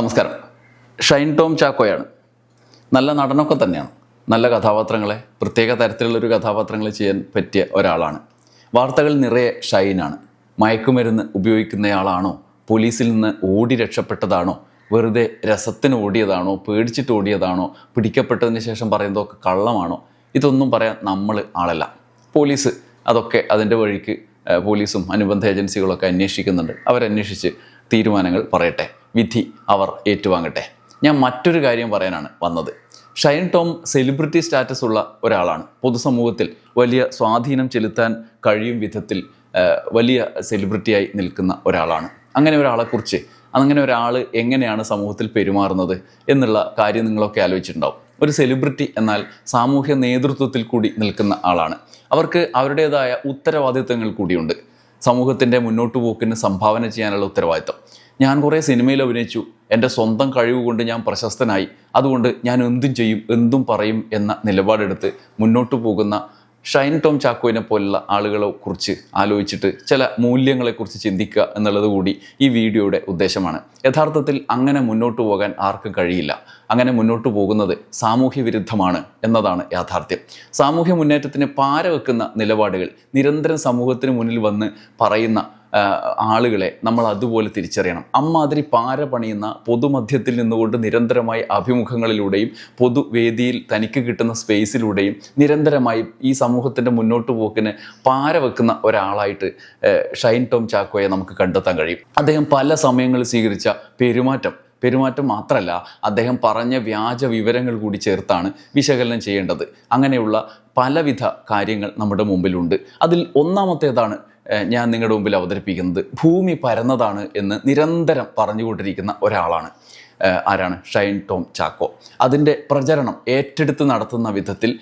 നമസ്കാരം. ഷൈൻ ടോം ചാക്കോയാണ്. നല്ല നടനൊക്കെ തന്നെയാണ്. നല്ല കഥാപാത്രങ്ങളെ പ്രത്യേക തരത്തിലുള്ളൊരു കഥാപാത്രങ്ങൾ ചെയ്യാൻ പറ്റിയ ഒരാളാണ്. വാർത്തകൾ നിറയെ ഷൈനാണ്. മയക്കുമരുന്ന് ഉപയോഗിക്കുന്നയാളാണോ? പോലീസിൽ നിന്ന് ഓടി രക്ഷപ്പെട്ടതാണോ? വെറുതെ രസത്തിന് ഓടിയതാണോ? പേടിച്ചിട്ട് ഓടിയതാണോ? പിടിക്കപ്പെട്ടതിന് ശേഷം പറയുന്നതൊക്കെ കള്ളമാണോ? ഇതൊന്നും പറയാൻ നമ്മൾ ആളല്ല. പോലീസ് അതൊക്കെ അതിന്റെ വഴിക്ക് പോലീസും അനുബന്ധ ഏജൻസികളൊക്കെ അന്വേഷിക്കുന്നുണ്ട്. അവരന്വേഷിച്ച് തീരുമാനങ്ങൾ പറയട്ടെ. വിധി അവർ ഏറ്റുവാങ്ങട്ടെ. ഞാൻ മറ്റൊരു കാര്യം പറയാനാണ് വന്നത്. ഷൈൻ ടോം സെലിബ്രിറ്റി സ്റ്റാറ്റസ് ഉള്ള ഒരാളാണ്. പൊതുസമൂഹത്തിൽ വലിയ സ്വാധീനം ചെലുത്താൻ കഴിയും വിധത്തിൽ വലിയ സെലിബ്രിറ്റിയായി നിൽക്കുന്ന ഒരാളാണ്. അങ്ങനെ ഒരാളെക്കുറിച്ച് അങ്ങനെ ഒരാൾ എങ്ങനെയാണ് സമൂഹത്തിൽ പെരുമാറുന്നത് എന്നുള്ള കാര്യം നിങ്ങളൊക്കെ ആലോചിച്ചിട്ടുണ്ടാവും. ഒരു സെലിബ്രിറ്റി എന്നാൽ സാമൂഹ്യ നേതൃത്വത്തിൽ കൂടി നിൽക്കുന്ന ആളാണ്. അവർക്ക് അവരുടേതായ ഉത്തരവാദിത്തങ്ങൾ കൂടിയുണ്ട്. സമൂഹത്തിന്റെ മുന്നോട്ട് പോക്കിന് സംഭാവന ചെയ്യാനുള്ള ഉത്തരവാദിത്തം. ഞാൻ കുറേ സിനിമയിൽ അഭിനയിച്ചു. എന്റെ സ്വന്തം കഴിവ് കൊണ്ട് ഞാൻ പ്രശസ്തനായി. അതുകൊണ്ട് ഞാൻ എന്തും ചെയ്യും എന്തും പറയും എന്ന നിലപാടെടുത്ത് മുന്നോട്ട് പോകുന്ന ഷൈൻ ടോം ചാക്കോയിനെ പോലുള്ള ആളുകളെ കുറിച്ച് ആലോചിച്ചിട്ട് ചില മൂല്യങ്ങളെക്കുറിച്ച് ചിന്തിക്കുക എന്നുള്ളത് കൂടി ഈ വീഡിയോയുടെ ഉദ്ദേശമാണ്. യഥാർത്ഥത്തിൽ അങ്ങനെ മുന്നോട്ട് പോകാൻ ആർക്കും കഴിയില്ല. അങ്ങനെ മുന്നോട്ട് പോകുന്നത് സാമൂഹ്യ വിരുദ്ധമാണ് എന്നതാണ് യാഥാർത്ഥ്യം. സാമൂഹ്യ മുന്നേറ്റത്തിന് പാര വെക്കുന്ന നിലപാടുകൾ നിരന്തരം സമൂഹത്തിന് മുന്നിൽ വന്ന് പറയുന്ന ആളുകളെ നമ്മൾ അതുപോലെ തിരിച്ചറിയണം. അമ്മാതിരി പാര പണിയുന്ന പൊതുമധ്യത്തിൽ നിന്നുകൊണ്ട് നിരന്തരമായി അഭിമുഖങ്ങളിലൂടെയും പൊതുവേദിയിൽ തനിക്ക് കിട്ടുന്ന സ്പേസിലൂടെയും നിരന്തരമായി ഈ സമൂഹത്തിന്റെ മുന്നോട്ട് പോക്കിന് പാര വെക്കുന്ന ഒരാളായിട്ട് ഷൈൻ ടോം ചാക്കോയെ നമുക്ക് കണ്ടെത്താൻ കഴിയും. അദ്ദേഹം പല സമയങ്ങളിൽ സ്വീകരിച്ച പെരുമാറ്റം. പെരുമാറ്റം മാത്രമല്ല അദ്ദേഹം പറഞ്ഞ വ്യാജ വിവരങ്ങൾ കൂടി ചേർത്താണ് വിശകലനം ചെയ്യേണ്ടത്. അങ്ങനെയുള്ള പലവിധ കാര്യങ്ങൾ നമ്മുടെ മുമ്പിലുണ്ട്. അതിൽ ഒന്നാമത്തേതാണ് ഞാൻ നിങ്ങളുടെ മുമ്പിൽ അവതരിപ്പിക്കുന്നത് ഭൂമി പരന്നതാണ് എന്ന് നിരന്തരം പറഞ്ഞുകൊണ്ടിരിക്കുന്ന ഒരാളാണ്. ആരാണ്? ഷൈൻ ടോം ചാക്കോ. അതിന്റെ പ്രചരണം ഏറ്റെടുത്ത് നടത്തുന്ന വിധത്തിൽ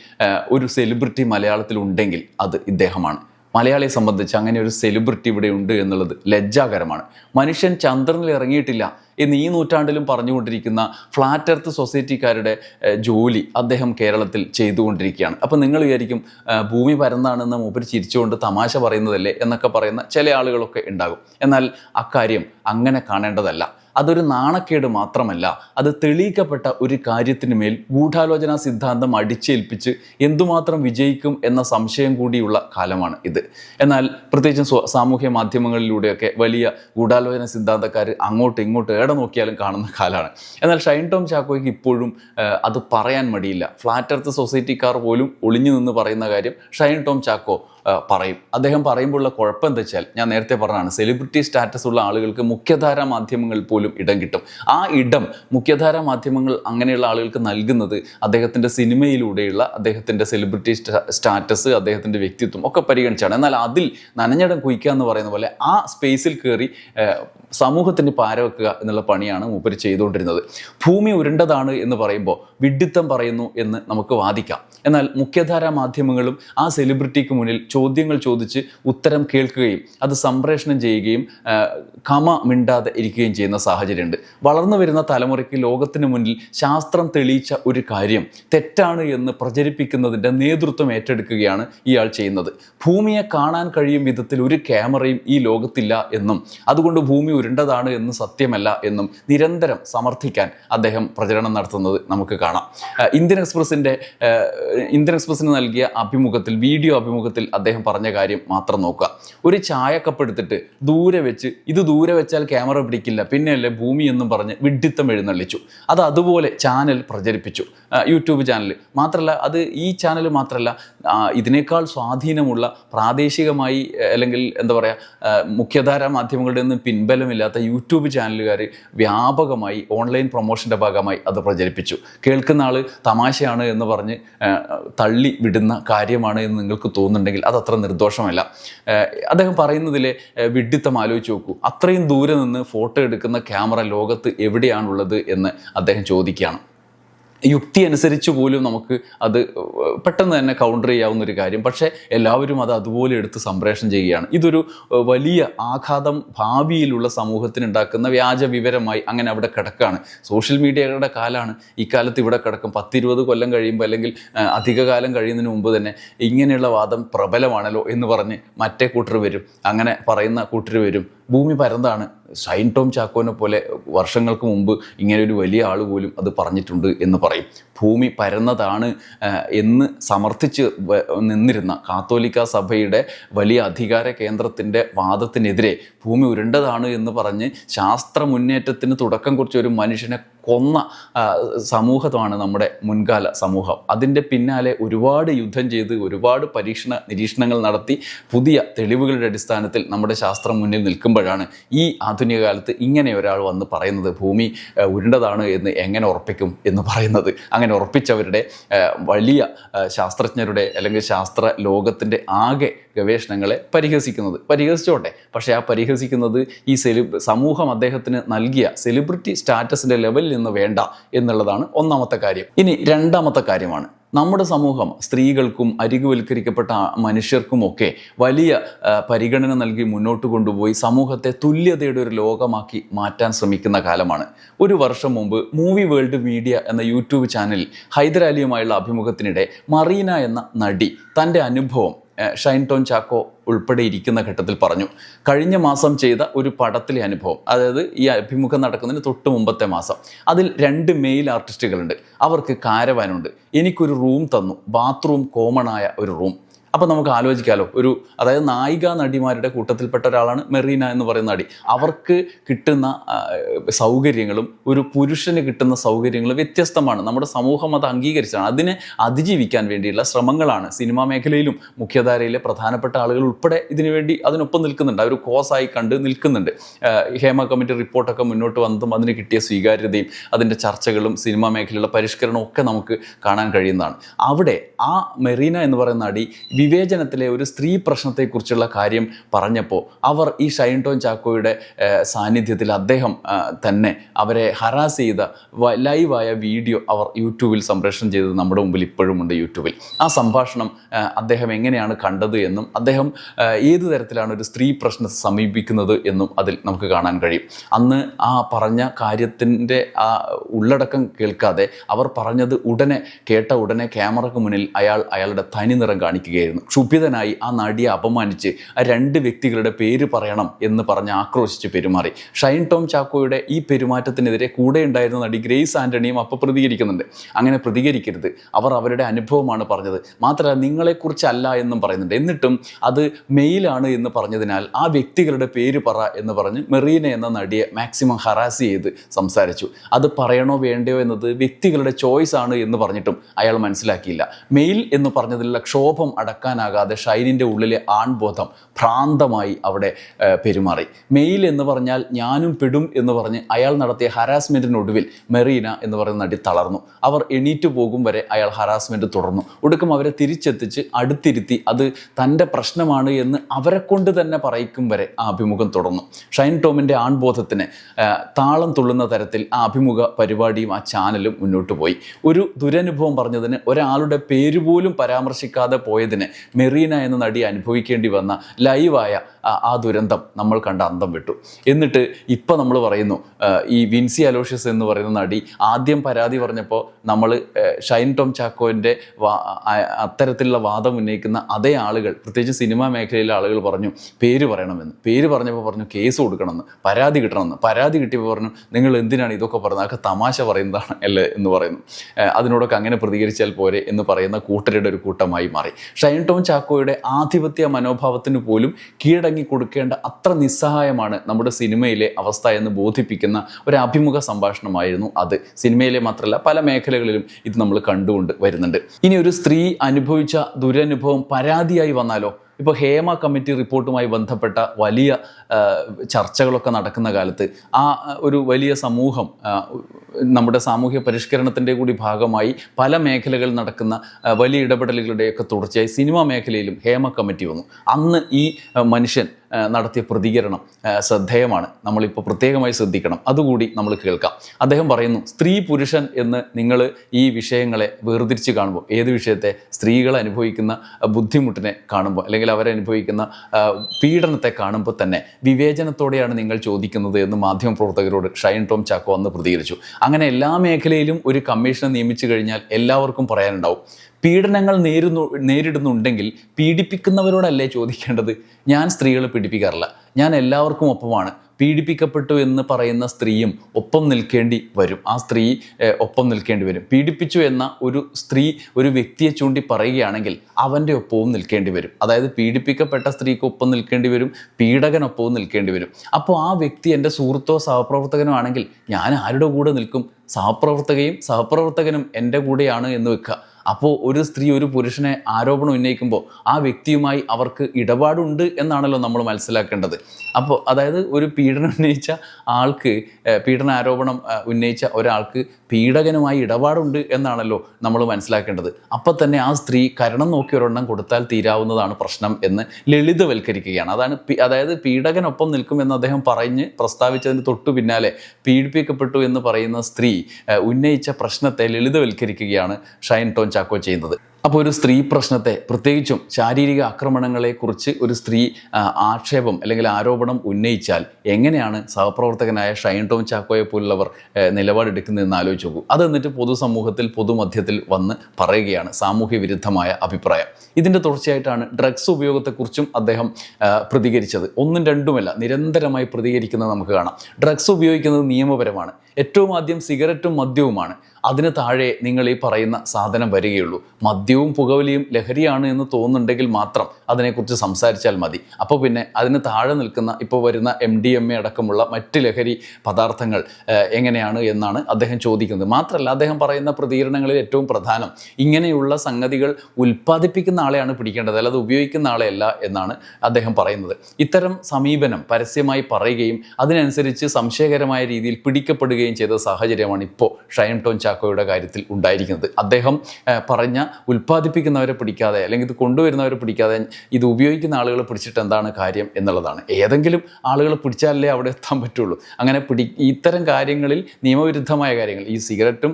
ഒരു സെലിബ്രിറ്റി മലയാളത്തിൽ ഉണ്ടെങ്കിൽ അത് ഇദ്ദേഹമാണ്. മലയാളിയെ സംബന്ധിച്ച് അങ്ങനെ ഒരു സെലിബ്രിറ്റി ഇവിടെ ഉണ്ട് എന്നുള്ളത് ലജ്ജാകരമാണ്. മനുഷ്യൻ ചന്ദ്രനിൽ ഇറങ്ങിയിട്ടില്ല. എന്ന് ഈ നൂറ്റാണ്ടിലും പറഞ്ഞുകൊണ്ടിരിക്കുന്ന ഫ്ലാറ്റ് എർത്ത് സൊസൈറ്റിക്കാരുടെ ജോലി അദ്ദേഹം കേരളത്തിൽ ചെയ്തുകൊണ്ടിരിക്കുകയാണ്. അപ്പം നിങ്ങൾ വിചാരിക്കും ഭൂമി പരന്നാണെന്ന് മൂപ്പര് ചിരിച്ചുകൊണ്ട് തമാശ പറയുന്നതല്ലേ എന്നൊക്കെ പറയുന്ന ചില ആളുകളൊക്കെ ഉണ്ടാകും. എന്നാൽ അക്കാര്യം അങ്ങനെ കാണേണ്ടതല്ല. അതൊരു നാണക്കേട് മാത്രമല്ല. അത് തെളിയിക്കപ്പെട്ട ഒരു കാര്യത്തിന് മേൽ ഗൂഢാലോചന സിദ്ധാന്തം അടിച്ചേൽപ്പിച്ച് എന്തുമാത്രം വിജയിക്കും എന്ന സംശയം കൂടിയുള്ള കാലമാണ് ഇത്. എന്നാൽ പ്രത്യേകിച്ചും സാമൂഹ്യ മാധ്യമങ്ങളിലൂടെയൊക്കെ വലിയ ഗൂഢാലോചന സിദ്ധാന്തക്കാർ അങ്ങോട്ടും ഇങ്ങോട്ടും എവിടെ നോക്കിയാലും കാണുന്ന കാലമാണ് എന്നാൽ ഷൈൻ ടോം ചാക്കോയ്ക്ക് ഇപ്പോഴും അത് പറയാൻ മടിയില്ല. ഫ്ലാറ്റ് എർത്ത് സൊസൈറ്റിക്കാർ പോലും ഒളിഞ്ഞു നിന്ന് പറയുന്ന കാര്യം ഷൈൻ ടോം ചാക്കോ പറയും. അദ്ദേഹം പറയുമ്പോഴുള്ള കുഴപ്പം എന്താ വെച്ചാൽ ഞാൻ നേരത്തെ പറഞ്ഞതാണ് സെലിബ്രിറ്റി സ്റ്റാറ്റസ് ഉള്ള ആളുകൾക്ക് മുഖ്യധാരാ മാധ്യമങ്ങൾ പോലും ഇടം കിട്ടും. ആ ഇടം മുഖ്യധാരാ മാധ്യമങ്ങൾ അങ്ങനെയുള്ള ആളുകൾക്ക് നൽകുന്നത് അദ്ദേഹത്തിന്റെ സിനിമയിലൂടെയുള്ള അദ്ദേഹത്തിന്റെ സെലിബ്രിറ്റി സ്റ്റാറ്റസ് അദ്ദേഹത്തിന്റെ വ്യക്തിത്വം ഒക്കെ പരിഗണിച്ചാണ്. എന്നാൽ അതിൽ നനഞ്ഞടം കുയിക്കുക എന്ന് പറയുന്ന പോലെ ആ സ്പേസിൽ കയറി സമൂഹത്തിന് പാരവെക്കുക എന്നുള്ള പണിയാണ് മൂപ്പര് ചെയ്തുകൊണ്ടിരുന്നത്. ഭൂമി ഉരുണ്ടതാണ് എന്ന് പറയുമ്പോൾ വിഡ്ഢിത്തം പറയുന്നു എന്ന് നമുക്ക് വാദിക്കാം. എന്നാൽ മുഖ്യധാരാ മാധ്യമങ്ങളും ആ സെലിബ്രിറ്റിക്ക് മുന്നിൽ ചോദ്യങ്ങൾ ചോദിച്ച് ഉത്തരം കേൾക്കുകയും അത് സംപ്രേഷണം ചെയ്യുകയും കമ മിണ്ടാതെ ഇരിക്കുകയും ചെയ്യുന്ന സാഹചര്യമുണ്ട്. വളർന്നു വരുന്ന തലമുറയ്ക്ക് ലോകത്തിന് മുന്നിൽ ശാസ്ത്രം തെളിയിച്ച ഒരു കാര്യം തെറ്റാണ് എന്ന് പ്രചരിപ്പിക്കുന്നതിന്റെ നേതൃത്വം ഏറ്റെടുക്കുകയാണ് ഇയാൾ ചെയ്യുന്നത്. ഭൂമിയെ കാണാൻ കഴിയും വിധത്തിൽ ഒരു ക്യാമറയും ഈ ലോകത്തില്ല എന്നും അതുകൊണ്ട് ഭൂമി ഉരുണ്ടതാണ് എന്ന് സത്യമല്ല എന്നും നിരന്തരം സമർത്ഥിക്കാൻ അദ്ദേഹം പ്രചരണം നടത്തുന്നത് നമുക്ക് കാണാം. ഇന്ത്യൻ എക്സ്പ്രസിന്റെ ഇന്ത്യൻ എക്സ്പ്രസിന് നൽകിയ അഭിമുഖത്തിൽ വീഡിയോ അഭിമുഖത്തിൽ അദ്ദേഹം പറഞ്ഞ കാര്യം മാത്രം നോക്കുക. ഒരു ചായ കപ്പ് എടുത്തിട്ട് ദൂരെ വെച്ച് ഇത് ദൂരെ വെച്ചാൽ ക്യാമറ പിടിക്കില്ല പിന്നെയല്ലേ ഭൂമി എന്നും പറഞ്ഞ് വിഡ്ഢിത്തം എഴുന്നള്ളിച്ചു. അത് അതുപോലെ ചാനൽ പ്രചരിപ്പിച്ചു. യൂട്യൂബ് ചാനൽ മാത്രമല്ല അത് ഈ ചാനൽ മാത്രമല്ല ഇതിനേക്കാൾ സ്വാധീനമുള്ള പ്രാദേശികമായി അല്ലെങ്കിൽ എന്താ പറയുക മുഖ്യധാര മാധ്യമങ്ങളുടെ ഒന്നും പിൻബലമില്ലാത്ത യൂട്യൂബ് ചാനലുകാർ വ്യാപകമായി ഓൺലൈൻ പ്രൊമോഷന്റെ ഭാഗമായി അത് പ്രചരിപ്പിച്ചു. കേൾക്കുന്ന ആൾ തമാശയാണ് എന്ന് പറഞ്ഞ് തള്ളി വിടുന്ന കാര്യമാണ് എന്ന് നിങ്ങൾക്ക് തോന്നുന്നുണ്ടെങ്കിൽ അത് അത്ര നിർദോഷമല്ല. അദ്ദേഹം പറയുന്നതിലെ വിഡിത്തം ആലോചിച്ച് നോക്കൂ. അത്രയും ദൂരെ നിന്ന് ഫോട്ടോ എടുക്കുന്ന ക്യാമറ ലോകത്ത് എവിടെയാണുള്ളത് എന്ന് അദ്ദേഹം ചോദിക്കുകയാണ്. യുക്തി അനുസരിച്ച് പോലും നമുക്ക് അത് പെട്ടെന്ന് തന്നെ കൗണ്ടർ ചെയ്യാവുന്ന ഒരു കാര്യം. പക്ഷേ എല്ലാവരും അത് അതുപോലെ എടുത്ത് സംപ്രേഷണം ചെയ്യുകയാണ്. ഇതൊരു വലിയ ആഘാതം ഭാവിയിലുള്ള സമൂഹത്തിന് ഉണ്ടാക്കുന്ന വ്യാജ വിവരമായി അങ്ങനെ അവിടെ കിടക്കുകയാണ് സോഷ്യൽ മീഡിയകളുടെ കാലമാണ് ഇക്കാലത്ത് ഇവിടെ കിടക്കും. പത്തിരുപത് കൊല്ലം കഴിയുമ്പോൾ അല്ലെങ്കിൽ അധികകാലം കഴിയുന്നതിന് മുമ്പ് തന്നെ ഇങ്ങനെയുള്ള വാദം പ്രബലമാണല്ലോ എന്ന് പറഞ്ഞ് മറ്റേ കൂട്ടർ വരും. അങ്ങനെ പറയുന്ന കൂട്ടർ വരും. ഭൂമി പരന്താണ് ഷൈൻ ടോം ചാക്കോനെ പോലെ വർഷങ്ങൾക്ക് മുമ്പ് ഇങ്ങനെ ഒരു വലിയ ആൾ പോലും അത് പറഞ്ഞിട്ടുണ്ട് എന്ന് പറയും. ഭൂമി പരന്നതാണ് എന്ന് സമർത്ഥിച്ച് നിന്നിരുന്ന കാത്തോലിക്ക സഭയുടെ വലിയ അധികാര കേന്ദ്രത്തിന്റെ വാദത്തിനെതിരെ ഭൂമി ഉരുണ്ടതാണ് എന്ന് പറഞ്ഞ് ശാസ്ത്ര മുന്നേറ്റത്തിന് തുടക്കം കുറിച്ച ഒരു മനുഷ്യനെ കൊന്ന സമൂഹമാണ് നമ്മുടെ മുൻകാല സമൂഹം. അതിന്റെ പിന്നാലെ ഒരുപാട് യുദ്ധം ചെയ്ത് ഒരുപാട് പരീക്ഷണ നിരീക്ഷണങ്ങൾ നടത്തി പുതിയ തെളിവുകളുടെ അടിസ്ഥാനത്തിൽ നമ്മുടെ ശാസ്ത്രം മുന്നിൽ നിൽക്കുമ്പോഴാണ് ഈ ആധുനിക കാലത്ത് ഇങ്ങനെ ഒരാൾ വന്ന് പറയുന്നത് ഭൂമി ഉരുണ്ടതാണ് എന്ന് എങ്ങനെ ഉറപ്പിക്കും എന്ന് പറയുന്നത്. അങ്ങനെ ഉറപ്പിച്ചവരുടെ വലിയ ശാസ്ത്രജ്ഞരുടെ അല്ലെങ്കിൽ ശാസ്ത്ര ലോകത്തിന്റെ ആകെ ഗവേഷണങ്ങളെ പരിഹസിക്കുന്നത്. പരിഹസിച്ചോട്ടെ. പക്ഷേ ആ പരിഹസിക്കുന്നത് ഈ സെലി സമൂഹം അദ്ദേഹത്തിന് നൽകിയ സെലിബ്രിറ്റി സ്റ്റാറ്റസിന്റെ ലെവലിൽ നിന്ന് വേണ്ട എന്നുള്ളതാണ് ഒന്നാമത്തെ കാര്യം. ഇനി രണ്ടാമത്തെ കാര്യമാണ്. നമ്മുടെ സമൂഹം സ്ത്രീകൾക്കും അരികുവൽക്കരിക്കപ്പെട്ട മനുഷ്യർക്കുമൊക്കെ വലിയ പരിഗണന നൽകി മുന്നോട്ട് കൊണ്ടുപോയി സമൂഹത്തെ തുല്യതയുടെ ഒരു ലോകമാക്കി മാറ്റാൻ ശ്രമിക്കുന്ന കാലമാണ്. ഒരു വർഷം മുമ്പ് മൂവി വേൾഡ് മീഡിയ എന്ന യൂട്യൂബ് ചാനലിൽ ഹൈദരാലിയുമായുള്ള അഭിമുഖത്തിനിടെ മറീന എന്ന നടി തന്റെ അനുഭവം ഷൈൻ ടോൺ ചാക്കോ ഉൾപ്പെടെ ഇരിക്കുന്ന ഘട്ടത്തിൽ പറഞ്ഞു കഴിഞ്ഞ മാസം ചെയ്ത ഒരു പടത്തിലെ അനുഭവം അതായത് ഈ അഭിമുഖം നടക്കുന്നതിന് തൊട്ട് മുമ്പത്തെ മാസം അതിൽ രണ്ട് മെയിൽ ആർട്ടിസ്റ്റുകളുണ്ട് അവർക്ക് കാരവാനുണ്ട് എനിക്കൊരു റൂം തന്നു ബാത്റൂം കോമൺ ആയ ഒരു റൂം അപ്പോൾ നമുക്ക് ആലോചിക്കാലോ. ഒരു അതായത് നായിക നടിമാരുടെ കൂട്ടത്തിൽപ്പെട്ട ഒരാളാണ് മെറീന എന്ന് പറയുന്ന നടി. അവർക്ക് കിട്ടുന്ന സൗകര്യങ്ങളും ഒരു പുരുഷന് കിട്ടുന്ന സൗകര്യങ്ങളും വ്യത്യസ്തമാണ്. നമ്മുടെ സമൂഹം അത് അംഗീകരിച്ചാണ്. അതിനെ അതിജീവിക്കാൻ വേണ്ടിയുള്ള ശ്രമങ്ങളാണ് സിനിമാ മേഖലയിലും മുഖ്യധാരയിലെ പ്രധാനപ്പെട്ട ആളുകൾ ഉൾപ്പെടെ ഇതിനുവേണ്ടി അതിനൊപ്പം നിൽക്കുന്നുണ്ട്. ഒരു കോസായി കണ്ട് നിൽക്കുന്നുണ്ട്. ഹേമ കമ്മിറ്റി റിപ്പോർട്ടൊക്കെ മുന്നോട്ട് വന്നതും അതിന് കിട്ടിയ സ്വീകാര്യതയും അതിന്റെ ചർച്ചകളും സിനിമാ മേഖലയിലുള്ള പരിഷ്കരണവും ഒക്കെ നമുക്ക് കാണാൻ കഴിയുന്നതാണ്. അവിടെ ആ മെറീന എന്ന് പറയുന്ന നടി വിവേചനത്തിലെ ഒരു സ്ത്രീ പ്രശ്നത്തെക്കുറിച്ചുള്ള കാര്യം പറഞ്ഞപ്പോൾ അവർ ഈ ഷൈൻ ടോൺ ചാക്കോയുടെ സാന്നിധ്യത്തിൽ അദ്ദേഹം തന്നെ അവരെ ഹറാസ് ചെയ്ത ലൈവായ വീഡിയോ അവർ യൂട്യൂബിൽ സംപ്രേഷണം ചെയ്തത് നമ്മുടെ മുമ്പിൽ ഇപ്പോഴുമുണ്ട് യൂട്യൂബിൽ. ആ സംഭാഷണം അദ്ദേഹം എങ്ങനെയാണ് കണ്ടത് എന്നും അദ്ദേഹം ഏത് തരത്തിലാണ് ഒരു സ്ത്രീ പ്രശ്നത്തെ സമീപിക്കുന്നത് എന്നും അതിൽ നമുക്ക് കാണാൻ കഴിയും. അന്ന് ആ പറഞ്ഞ കാര്യത്തിന്റെ ആ ഉള്ളടക്കം കേൾക്കാതെ അവർ പറഞ്ഞത് ഉടനെ കേട്ട ഉടനെ ക്യാമറക്ക് മുന്നിൽ അയാൾ അയാളുടെ തനി നിറം കാണിക്കുകയായിരുന്നു. ക്ഷുഭിതനായി ആ നടിയെ അപമാനിച്ച് ആ രണ്ട് വ്യക്തികളുടെ പേര് പറയണം എന്ന് പറഞ്ഞ് ആക്രോശിച്ച് പെരുമാറി. ഷൈൻ ടോം ചാക്കോയുടെ ഈ പെരുമാറ്റത്തിനെതിരെ കൂടെ ഉണ്ടായിരുന്ന നടി ഗ്രേസ് ആന്റണിയും അപ്പോൾ പ്രതികരിക്കുന്നുണ്ട്. അങ്ങനെ പ്രതികരിക്കരുത്. അവർ അവരുടെ അനുഭവമാണ് പറഞ്ഞത്. മാത്രമല്ല നിങ്ങളെക്കുറിച്ചല്ല എന്നും പറയുന്നുണ്ട്. എന്നിട്ടും അത് മെയിലാണ് എന്ന് പറഞ്ഞതിനാൽ ആ വ്യക്തികളുടെ പേര് പറ എന്ന് പറഞ്ഞ് മെറീന എന്ന നടിയെ മാക്സിമം ഹറാസ് ചെയ്ത് സംസാരിച്ചു. അത് പറയണോ വേണ്ടയോ എന്നത് വ്യക്തികളുടെ ചോയ്സ് ആണ് എന്ന് പറഞ്ഞിട്ടും അയാൾ മനസ്സിലാക്കിയില്ല. മെയിൽ എന്ന് പറഞ്ഞതിലുള്ള ക്ഷോഭം അടക്കാനാകാതെ ഷൈനിന്റെ ഉള്ളിലെ ആൺബോധം ഭ്രാന്തമായി അവിടെ പെരുമാറി. മെയിൽ എന്ന് പറഞ്ഞാൽ ഞാനും പെടും എന്ന് പറഞ്ഞ് അയാൾ നടത്തിയ ഹരാസ്മെന്റിനൊടുവിൽ മെറീന എന്ന് പറയുന്ന നടി തളർന്നു. അവർ എണീറ്റ് പോകും വരെ അയാൾ ഹറാസ്മെന്റ് തുടർന്നു. ഒടുക്കം അവരെ തിരിച്ചെത്തിച്ച് അടുത്തിരുത്തി അത് തന്റെ പ്രശ്നമാണ് എന്ന് അവരെ കൊണ്ട് തന്നെ പറയിക്കും വരെ ആ അഭിമുഖം തുടർന്നു. ഷൈൻ ടോമിന്റെ ആൺബോധത്തിന് താളം തുള്ളുന്ന തരത്തിൽ ആ അഭിമുഖ പരിപാടിയും ആ ചാനലും മുന്നോട്ട് പോയി. ഒരു ദുരനുഭവം പറഞ്ഞതിന് ഒരാളുടെ പേര് പോലും പരാമർശിക്കാതെ പോയതിന് മെറീന എന്ന നടി അനുഭവിക്കേണ്ടി വന്ന ലൈവായ ആ- ദുരന്തം നമ്മൾ കണ്ട അന്തം വിട്ടു. എന്നിട്ട് ഇപ്പം നമ്മൾ പറയുന്നു ഈ വിൻസി അലോഷ്യസ് എന്ന് പറയുന്ന നടി ആദ്യം പരാതി പറഞ്ഞപ്പോൾ നമ്മൾ ഷൈൻ ടോം ചാക്കോന്റെ അത്തരത്തിലുള്ള വാദം ഉന്നയിക്കുന്ന അതേ ആളുകൾ പ്രത്യേകിച്ച് സിനിമാ മേഖലയിലെ ആളുകൾ പറഞ്ഞു പേര് പറയണമെന്ന്. പേര് പറഞ്ഞപ്പോൾ പറഞ്ഞു കേസ് കൊടുക്കണമെന്ന്. പരാതി കിട്ടണമെന്ന്. പരാതി കിട്ടിയപ്പോൾ പറഞ്ഞു നിങ്ങൾ എന്തിനാണ് ഇതൊക്കെ പറയുന്നത് അതൊക്കെ തമാശ പറയുന്നതാണ് അല്ലേ? എന്ന് പറയുന്നു. അതിനോടൊക്കെ അങ്ങനെ പ്രതികരിച്ചാൽ പോരെ എന്ന് പറയുന്ന കൂട്ടരുടെ ഒരു കൂട്ടമായി മാറി. ഷൈൻ ടോം ചാക്കോയുടെ ആധിപത്യ മനോഭാവത്തിന് പോലും കീഴടങ്ങി കൊടുക്കേണ്ട അത്ര നിസ്സഹായമാണ് നമ്മുടെ സിനിമയിലെ അവസ്ഥ എന്ന് ബോധിപ്പിക്കുന്ന ഒരു അഭിമുഖ സംഭാഷണമായിരുന്നു അത്. സിനിമയിലെ മാത്രമല്ല പല മേഖലകളിലും ഇത് നമ്മൾ കണ്ടുകൊണ്ട് വരുന്നുണ്ട്. ഇനി ഒരു സ്ത്രീ അനുഭവിച്ച ദുരനുഭവം പരാതിയായി വന്നാലോ? ഇപ്പോൾ ഹേമ കമ്മിറ്റി റിപ്പോർട്ടുമായി ബന്ധപ്പെട്ട വലിയ ചർച്ചകളൊക്കെ നടക്കുന്ന കാലത്ത് ആ ഒരു വലിയ സമൂഹം നമ്മുടെ സാമൂഹ്യ പരിഷ്കരണത്തിന്റെ കൂടി ഭാഗമായി പല മേഖലകളിൽ നടക്കുന്ന വലിയ ഇടപെടലുകളുടെയൊക്കെ തുടർച്ചയായി സിനിമാ മേഖലയിലും ഹേമ കമ്മിറ്റി വന്നു. അന്ന് ഈ മനുഷ്യൻ നടത്തിയ പ്രതികരണം ശ്രദ്ധേയമാണ്. നമ്മളിപ്പോൾ പ്രത്യേകമായി ശ്രദ്ധിക്കണം. അതുകൂടി നമ്മൾ കേൾക്കാം. അദ്ദേഹം പറയുന്നു സ്ത്രീ പുരുഷൻ എന്ന് നിങ്ങൾ ഈ വിഷയങ്ങളെ വേർതിരിച്ച് കാണുമ്പോൾ ഏത് വിഷയത്തെ സ്ത്രീകൾ അനുഭവിക്കുന്ന ബുദ്ധിമുട്ടിനെ കാണുമ്പോൾ അല്ലെങ്കിൽ അവരനുഭവിക്കുന്ന പീഡനത്തെ കാണുമ്പോൾ തന്നെ വിവേചനത്തോടെയാണ് നിങ്ങൾ ചോദിക്കുന്നത് എന്ന് മാധ്യമപ്രവർത്തകരോട് ഷൈൻ ടോം ചാക്കോ അന്ന് പ്രതികരിച്ചു. അങ്ങനെ എല്ലാ മേഖലയിലും ഒരു കമ്മീഷനെ നിയമിച്ചു കഴിഞ്ഞാൽ എല്ലാവർക്കും പറയാനുണ്ടാവും. പീഡനങ്ങൾ നേരുന്നു നേരിടുന്നുണ്ടെങ്കിൽ പീഡിപ്പിക്കുന്നവരോടല്ലേ ചോദിക്കേണ്ടത്? ഞാൻ സ്ത്രീകളെ പീഡിപ്പിക്കാറില്ല ഞാൻ എല്ലാവർക്കും ഒപ്പമാണ്. പീഡിപ്പിക്കപ്പെട്ടു എന്ന് പറയുന്ന സ്ത്രീയും ഒപ്പം നിൽക്കേണ്ടി വരും. ആ സ്ത്രീ ഒപ്പം നിൽക്കേണ്ടി വരും. പീഡിപ്പിച്ചു എന്ന ഒരു സ്ത്രീ ഒരു വ്യക്തിയെ ചൂണ്ടി പറയുകയാണെങ്കിൽ അവന്റെ ഒപ്പവും നിൽക്കേണ്ടി വരും. അതായത് പീഡിപ്പിക്കപ്പെട്ട സ്ത്രീക്ക് ഒപ്പം നിൽക്കേണ്ടി വരും പീഡകനൊപ്പവും നിൽക്കേണ്ടി വരും. അപ്പോൾ ആ വ്യക്തി എന്റെ സുഹൃത്തോ സഹപ്രവർത്തകനോ ആണെങ്കിൽ ഞാൻ ആരുടെ കൂടെ നിൽക്കും? സഹപ്രവർത്തകയും സഹപ്രവർത്തകനും എന്റെ കൂടെയാണ് എന്ന് വെക്കുക. അപ്പോൾ ഒരു സ്ത്രീ ഒരു പുരുഷനെ ആരോപണം ഉന്നയിക്കുമ്പോൾ ആ വ്യക്തിയുമായി അവർക്ക് ഇടപാടുണ്ട് എന്നാണല്ലോ നമ്മൾ മനസ്സിലാക്കേണ്ടത്. അപ്പോൾ അതായത് ഒരു പീഡനം ഉന്നയിച്ച ആൾക്ക് പീഡന ആരോപണം ഉന്നയിച്ച ഒരാൾക്ക് പീഡകനുമായി ഇടപാടുണ്ട് എന്നാണല്ലോ നമ്മൾ മനസ്സിലാക്കേണ്ടത്. അപ്പം തന്നെ ആ സ്ത്രീ കരണം നോക്കി ഒരെണ്ണം കൊടുത്താൽ തീരാവുന്നതാണ് പ്രശ്നം എന്ന് ലളിതവൽക്കരിക്കുകയാണ്. അതാണ് അതായത് പീഡകനൊപ്പം നിൽക്കുമെന്ന് അദ്ദേഹം പറഞ്ഞ് പ്രസ്താവിച്ചതിന് തൊട്ടു പിന്നാലെ പീഡിപ്പിക്കപ്പെട്ടു എന്ന് പറയുന്ന സ്ത്രീ ഉന്നയിച്ച പ്രശ്നത്തെ ലളിതവൽക്കരിക്കുകയാണ് ഷൈൻ ടോൺ ചാക്കോ ചെയ്യുന്നത്. അപ്പോൾ ഒരു സ്ത്രീ പ്രശ്നത്തെ പ്രത്യേകിച്ചും ശാരീരിക ആക്രമണങ്ങളെക്കുറിച്ച് ഒരു സ്ത്രീ ആക്ഷേപം അല്ലെങ്കിൽ ആരോപണം ഉന്നയിച്ചാൽ എങ്ങനെയാണ് സഹപ്രവർത്തകനായ ഷൈൻ ടോം ചാക്കോയെ പോലുള്ളവർ നിലപാടെടുക്കുന്നതെന്ന് ആലോചിച്ച് നോക്കൂ. അത് എന്നിട്ട് പൊതുസമൂഹത്തിൽ പൊതുമധ്യത്തിൽ വന്ന് പറയുകയാണ് സാമൂഹ്യ വിരുദ്ധമായ അഭിപ്രായം. ഇതിന്റെ തുടർച്ചയായിട്ടാണ് ഡ്രഗ്സ് ഉപയോഗത്തെക്കുറിച്ചും അദ്ദേഹം പ്രതികരിച്ചത്. ഒന്നും രണ്ടുമല്ല നിരന്തരമായി പ്രതികരിക്കുന്നത് നമുക്ക് കാണാം. ഡ്രഗ്സ് ഉപയോഗിക്കുന്നത് നിയമപരമാണ്. ഏറ്റവും ആദ്യം സിഗരറ്റും മദ്യവുമാണ്. അതിന് താഴെ നിങ്ങൾ ഈ പറയുന്ന സാധനം വരികയുള്ളൂ. മദ്യവും പുകവലിയും ലഹരിയാണ് എന്ന് തോന്നുന്നുണ്ടെങ്കിൽ മാത്രം അതിനെക്കുറിച്ച് സംസാരിച്ചാൽ മതി. അപ്പോൾ പിന്നെ അതിന് താഴെ നിൽക്കുന്ന ഇപ്പോൾ വരുന്ന എം ഡി എം എ അടക്കമുള്ള മറ്റ് ലഹരി പദാർത്ഥങ്ങൾ എങ്ങനെയാണ് എന്നാണ് അദ്ദേഹം ചോദിക്കുന്നത്. മാത്രമല്ല അദ്ദേഹം പറയുന്ന പ്രതികരണങ്ങളിൽ ഏറ്റവും പ്രധാനം ഇങ്ങനെയുള്ള സംഗതികൾ ഉൽപ്പാദിപ്പിക്കുന്ന ആളെയാണ് പിടിക്കേണ്ടത് അല്ലാതെ ഉപയോഗിക്കുന്ന ആളെയല്ല എന്നാണ് അദ്ദേഹം പറയുന്നത്. ഇത്തരം സമീപനം പരസ്യമായി പറയുകയും അതിനനുസരിച്ച് സംശയകരമായ രീതിയിൽ പിടിക്കപ്പെടുകയും ചെയ്ത സാഹചര്യമാണ് ഇപ്പോൾ ഷൈൻ ടോൺ ചാക്കോയുടെ കാര്യത്തിൽ ഉണ്ടായിരിക്കുന്നത്. അദ്ദേഹം പറഞ്ഞ ഉൽപ്പാദിപ്പിക്കുന്നവരെ പിടിക്കാതെ അല്ലെങ്കിൽ ഇത് കൊണ്ടുവരുന്നവരെ പിടിക്കാതെ ഇത് ഉപയോഗിക്കുന്ന ആളുകളെ പിടിച്ചിട്ട് എന്താണ് കാര്യം എന്നുള്ളതാണ്. ഏതെങ്കിലും ആളുകൾ പിടിച്ചാലേ അവിടെ എത്താൻ പറ്റുള്ളൂ. അങ്ങനെ പിടി ഇത്തരം കാര്യങ്ങളിൽ നിയമവിരുദ്ധമായ കാര്യങ്ങൾ ഈ സിഗരറ്റും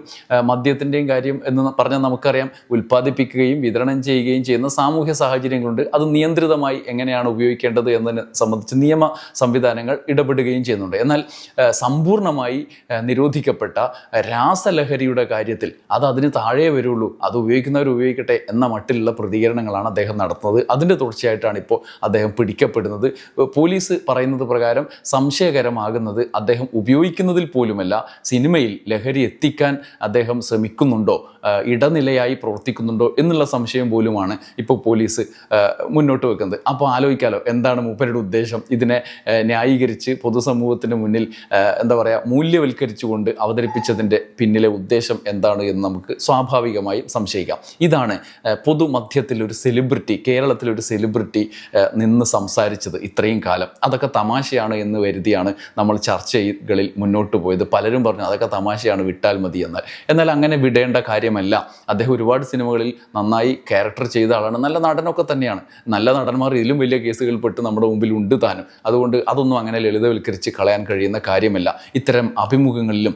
മദ്യത്തിന്റെയും കാര്യം എന്ന് പറഞ്ഞാൽ നമുക്കറിയാം ഉൽപ്പാദിപ്പിക്കുകയും വിതരണം ചെയ്യുകയും ചെയ്യുന്ന സാമൂഹ്യ സാഹചര്യങ്ങളുണ്ട്. അത് നിയന്ത്രിതമായി എങ്ങനെയാണ് ഉപയോഗിക്കേണ്ടത് എന്നതിനെ സംബന്ധിച്ച് നിയമ സംവിധാനങ്ങൾ ഇടപെടുകയും ചെയ്യുന്നുണ്ട്. എന്നാൽ സമ്പൂർണമായി നിരോധിക്കപ്പെട്ട രാസലഹരിയുടെ കാര്യത്തിൽ അത് അതിന് താഴെ വരുള്ളൂ അത് ഉപയോഗിക്കുന്നവർ ഉപയോഗിക്കട്ടെ എന്ന മട്ടിലുള്ള പ്രതികരണങ്ങളാണ് അദ്ദേഹം നടത്തുന്നത്. അതിന്റെ തുടർച്ചയായിട്ടാണ് ഇപ്പോൾ അദ്ദേഹം പിടിക്കപ്പെടുന്നത്. പോലീസ് പറയുന്നത് പ്രകാരം സംശയകരമാകുന്നത് അദ്ദേഹം ഉപയോഗിക്കുന്നതിൽ പോലുമല്ല സിനിമയിൽ ലഹരി എത്തിക്കാൻ അദ്ദേഹം ശ്രമിക്കുന്നുണ്ടോ ഇടനിലയായി പ്രവർത്തിക്കുന്നുണ്ടോ എന്നുള്ള സംശയം പോലുമാണ് ഇപ്പോൾ പോലീസ് മുന്നോട്ട് വെക്കുന്നത്. അപ്പോൾ ആലോചിക്കാലോ എന്താണ് മൂപ്പരുടെ ഉദ്ദേശം? ഇതിനെ ന്യായീകരിച്ച് പൊതുസമൂഹത്തിന് മുന്നിൽ എന്താ പറയുക മൂല്യവൽക്കരിച്ചുകൊണ്ട് അവതരിപ്പിച്ചതിന്റെ പിന്നിലെ ഉദ്ദേശം എന്താണ് എന്ന് നമുക്ക് സ്വാഭാവികമായി സംശയിക്കാം. ഇതാണ് പൊതുമധ്യത്തിൽ ഒരു സെലിബ്രിറ്റി കേരളത്തിലൊരു സെലിബ്രിറ്റി നിന്ന് സംസാരിച്ചത് ഇത്രയും കാലം. അതൊക്കെ തമാശയാണ് എന്ന് വരുതിയാണ് നമ്മൾ ചർച്ചകളിൽ മുന്നോട്ട് പോയത്. പലരും പറഞ്ഞു അതൊക്കെ തമാശയാണ് വിട്ടാൽ മതി എന്നാൽ. എന്നാൽ അങ്ങനെ വിടേണ്ട കാര്യമല്ല. അദ്ദേഹം ഒരുപാട് സിനിമകളിൽ നന്നായി ക്യാരക്ടർ ചെയ്ത ആളാണ്. നല്ല നടനൊക്കെ തന്നെയാണ്. നല്ല നടന്മാർ ഇതിലും വലിയ കേസുകൾ പെട്ട് നമ്മുടെ മുമ്പിൽ ഉണ്ട് താനും. അതുകൊണ്ട് അതൊന്നും അങ്ങനെ ലളിതവൽക്കരിച്ച് കളയാൻ കഴിയുന്ന കാര്യമല്ല. ഇത്തരം അഭിമുഖങ്ങളിലും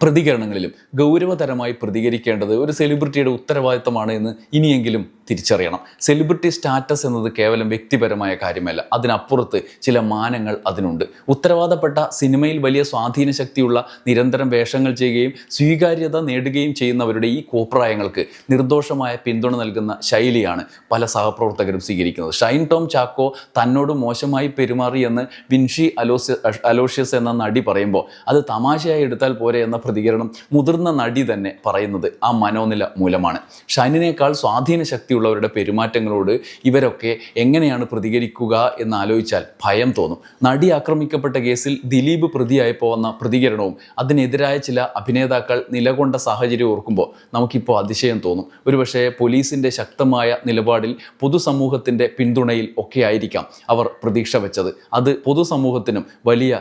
പ്രതികരണങ്ങളിലും ഗൗരവതരമായി പ്രതികരിക്കേണ്ടത് ഒരു സെലിബ്രിറ്റിയുടെ ഉത്തരവാദിത്തമാണ് എന്ന് ഇനിയെങ്കിലും തിരിച്ചറിയണം. സെലിബ്രിറ്റി സ്റ്റാറ്റസ് എന്നത് കേവലം വ്യക്തിപരമായ കാര്യമല്ല. അതിനപ്പുറത്ത് ചില മാനങ്ങൾ അതിനുണ്ട്. ഉത്തരവാദപ്പെട്ട സിനിമയിൽ വലിയ സ്വാധീന ശക്തിയുള്ള നിരന്തരം വേഷങ്ങൾ ചെയ്യുകയും സ്വീകാര്യത നേടുകയും ചെയ്യുന്നവരുടെ ഈ കോപ്രായങ്ങൾക്ക് നിർദോഷമായ പിന്തുണ നൽകുന്ന ശൈലിയാണ് പല സഹപ്രവർത്തകരും സ്വീകരിക്കുന്നത്. ഷൈൻ ടോം ചാക്കോ തന്നോട് മോശമായി പെരുമാറി എന്ന് വിൻഷി അലോസ്യ അലോഷ്യസ് എന്ന നടി പറയുമ്പോൾ അത് തമാശയായി എടുത്താൽ പോരെ എന്ന പ്രതികരണം മുതിർന്ന നടി തന്നെ പറയുന്നത് ആ മനോനില മൂലമാണ്. ഷൈനിനേക്കാൾ സ്വാധീന ശക്തിയുള്ളവരുടെ പെരുമാറ്റങ്ങളോട് ഇവരൊക്കെ എങ്ങനെയാണ് പ്രതികരിക്കുക എന്ന് ആലോചിച്ചാൽ ഭയം തോന്നും. നടി ആക്രമിക്കപ്പെട്ട കേസിൽ ദിലീപ് പ്രതിയായപ്പോൾ വന്ന പ്രതികരണവും അതിനെതിരായ ചില അഭിനേതാക്കൾ നിലകൊണ്ട സാഹചര്യം ഓർക്കുമ്പോൾ നമുക്കിപ്പോൾ അതിശയം തോന്നും. ഒരുപക്ഷെ പോലീസിന്റെ ശക്തമായ നിലപാടിൽ പൊതുസമൂഹത്തിന്റെ പിന്തുണയിൽ ഒക്കെ ആയിരിക്കാം അവർ പ്രതീക്ഷ വെച്ചത്. അത് പൊതുസമൂഹത്തിനും വലിയ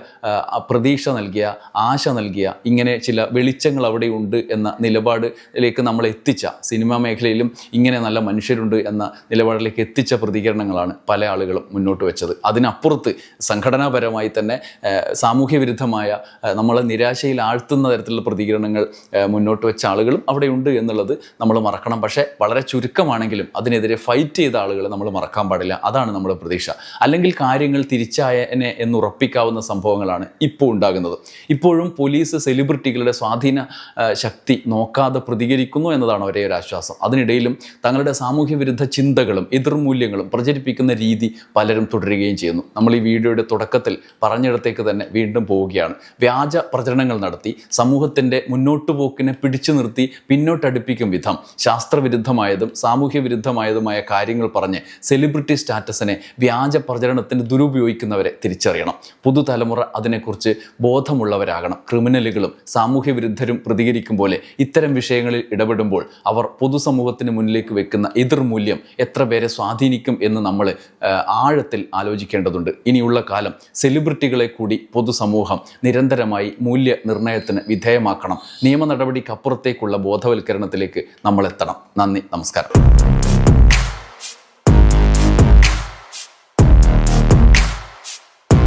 പ്രതീക്ഷ നൽകിയ ആശ നൽകിയ ഇങ്ങനെ ചില വെളിച്ചങ്ങൾ അവിടെ ഉണ്ട് എന്ന നിലപാടിലേക്ക് നമ്മൾ എത്തിച്ച സിനിമാ മേഖലയിലും ഇങ്ങനെ നല്ല മനുഷ്യരുണ്ട് എന്ന നിലപാടിലേക്ക് എത്തിച്ച പ്രതികരണങ്ങളാണ് പല ആളുകളും മുന്നോട്ട് വെച്ചത്. അതിനപ്പുറത്ത് സംഘടനാപരമായി തന്നെ സാമൂഹ്യ വിരുദ്ധമായ നമ്മളെ നിരാശയിൽ ആഴ്ത്തുന്ന തരത്തിലുള്ള പ്രതികരണങ്ങൾ മുന്നോട്ട് വെച്ച ആളുകളും അവിടെ ഉണ്ട് എന്നുള്ളത് നമ്മൾ മറക്കണം. പക്ഷേ വളരെ ചുരുക്കമാണെങ്കിലും അതിനെതിരെ ഫൈറ്റ് ചെയ്ത ആളുകൾ നമ്മൾ മറക്കാൻ പാടില്ല. അതാണ് നമ്മുടെ പ്രതീക്ഷ. അല്ലെങ്കിൽ കാര്യങ്ങൾ തിരിച്ചായനെ എന്ന് ഉറപ്പിക്കാവുന്ന സംഭവങ്ങളാണ് ഇപ്പോൾ ഉണ്ടാകുന്നത്. ഇപ്പോഴും പോലീസ് സെലിബ്രിറ്റികളെ സെലിബ്രിറ്റികളുടെ സ്വാധീന ശക്തി നോക്കാതെ പ്രതികരിക്കുന്നു എന്നതാണ് ഒരേ ഒരു ആശ്വാസം. അതിനിടയിലും തങ്ങളുടെ സാമൂഹ്യ വിരുദ്ധ ചിന്തകളും എതിർമൂല്യങ്ങളും പ്രചരിപ്പിക്കുന്ന രീതി പലരും തുടരുകയും ചെയ്യുന്നു. നമ്മൾ ഈ വീഡിയോയുടെ തുടക്കത്തിൽ പറഞ്ഞിടത്തേക്ക് തന്നെ വീണ്ടും പോവുകയാണ്. വ്യാജ പ്രചരണങ്ങൾ നടത്തി സമൂഹത്തിന്റെ മുന്നോട്ടു പോക്കിനെ പിടിച്ചു നിർത്തി പിന്നോട്ടടുപ്പിക്കും വിധം ശാസ്ത്രവിരുദ്ധമായതും സാമൂഹ്യ വിരുദ്ധമായതുമായ കാര്യങ്ങൾ പറഞ്ഞ് സെലിബ്രിറ്റി സ്റ്റാറ്റസിനെ വ്യാജ പ്രചരണത്തിന് ദുരുപയോഗിക്കുന്നവരെ തിരിച്ചറിയണം. പുതുതലമുറ അതിനെക്കുറിച്ച് ബോധമുള്ളവരാകണം. ക്രിമിനലുകളും സാമൂഹ്യ വിരുദ്ധരും പ്രതികരിക്കും പോലെ ഇത്തരം വിഷയങ്ങളിൽ ഇടപെടുമ്പോൾ അവർ പൊതുസമൂഹത്തിന് മുന്നിലേക്ക് വെക്കുന്ന എതിർമൂല്യം എത്ര പേരെ സ്വാധീനിക്കും എന്ന് നമ്മൾ ആഴത്തിൽ ആലോചിക്കേണ്ടതുണ്ട്. ഇനിയുള്ള കാലം സെലിബ്രിറ്റികളെ കൂടി പൊതുസമൂഹം നിരന്തരമായി മൂല്യനിർണയത്തിന് വിധേയമാക്കണം. നിയമ നടപടിക്കപ്പുറത്തേക്കുള്ള ബോധവൽക്കരണത്തിലേക്ക് നമ്മൾ എത്തണം നന്ദി നമസ്കാരം.